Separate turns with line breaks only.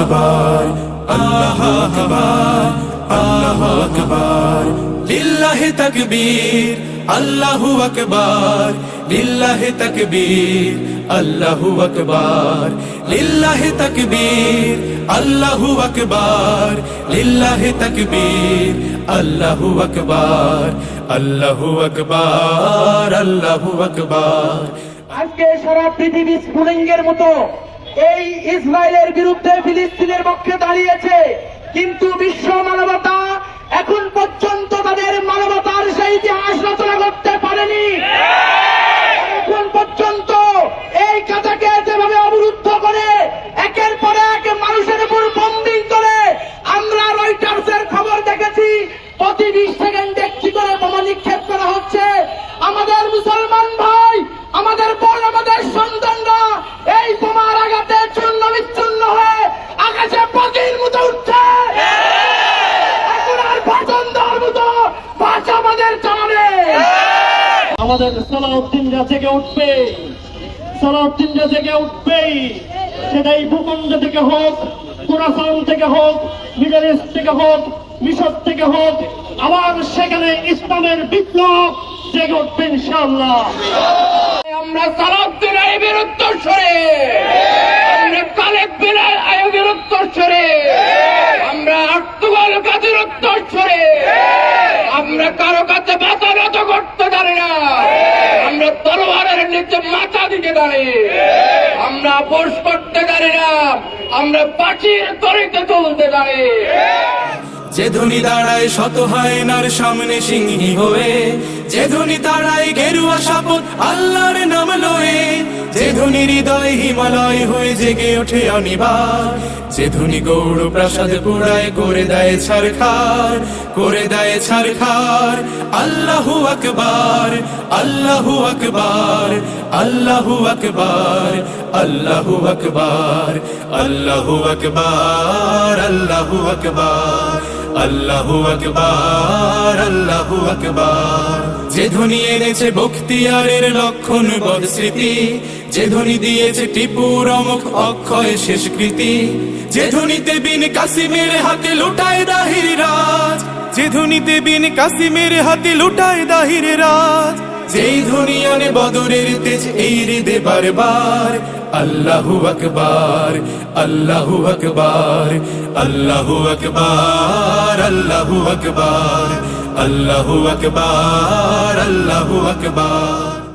আকবার, আল্লাহ আকবার আল্লাহ আকবার। লিল্লাহে তাকবীর, আল্লাহু আকবার। লিল্লাহে তাকবীর, আল্লাহু আকবার। লিল্লাহে তাকবীর, আল্লাহু আকবার। লিল্লাহে তাকবীর, আল্লাহু আকবার। আল্লাহু আকবার আল্লাহু আকবার।
আজকে সারা পৃথিবী স্ফুলিঙ্গের মতো। এই ইসরায়েলের বিরুদ্ধে ফিলিস্তিনের পক্ষে দাঁড়িয়েছে। কিন্তু বিশ্ব মানবতা এখন পর্যন্ত তাদের মানবতার সেই ইতিহাস রচনা করতে পারেনি। এখন পর্যন্ত এই কাজাকে যেভাবে অবরুদ্ধ করে, একের পর এক মানুষের উপর বম্বিং করে, আমরা রয়টার্সের খবর দেখেছি, প্রতি বিশ সেকেন্ডে একটি করে বোমা নিক্ষেপ করা হচ্ছে। আমাদের মুসলমান ভাই, আমাদের বোন আমাদের সন্তানরা এই বোমার আঘাতে চূর্ণ বিচ্ছুন্ন হয়ে আকাশে পাখির মতো উঠছে। আমাদের
সালাউদ্দিনরা থেকে উঠবে সালাউদ্দিনরা থেকে উঠবেই, সেটাই ভূখণ্ড থেকে হোক থেকে হোক, মিডল থেকে হোক, মিশর থেকে হোক, আবার সেখানে ইসলামের বিপ্লব জেগে উঠবে ইনশাআল্লাহ।
আমরা সালাউদ্দিন আইবের উত্তরস্বরে। আমরা কালেব বিন আইবের উত্তরস্বরে। আমরা আর্তুগাল কাজের উত্তরস্বরে। আমরা কারও কাছে মাথা নত করতে জানি না। আমরা তলোয়ারের নিচে মাথা দিতে জানি। আমরা বোস করতে জানি না। আমরা পাখির তরিতে চলতে জানি।
যে ধনী দাঁড়ায় শত হায়নার সামনে সিংহী হয়ে, যে সাপত আল্লাহর নাম লয়ে, যে ধনী হৃদয় হিমালয় হয়ে জেগে ওঠে অনিবার। যে ধনী গৌড় প্রাসাদ পুরায় করে দেয় ছারখার, করে দেয় ছারখার। আল্লাহু আকবার আল্লাহু আকবার আল্লাহু আকবার আল্লাহু আকবার আল্লাহু আকবার আল্লাহু আকবার। আল্লাহু আকবার আল্লাহু আকবার। যে ধ্বনি এনেছে বখতিয়ারের লক্ষণ বদস্মৃতি, যে ধ্বনি দিয়েছে টিপুর অমুখ অক্ষয় শেষকৃতি যে ধ্বনিতে বিন কাসিমের হাতে লুটায় দাহির রাজ, যে ধ্বনিতে বিন কাসিমের হাতে লুটায় দাহির রাজ যেই ধ্বনি আনে বদরের তেজ, এই হৃদে বারবার। আল্লাহু আকবার আল্লাহু আকবার আল্লাহু আকবার আল্লাহু আকবার আল্লাহু আকবার আল্লাহু আকবার।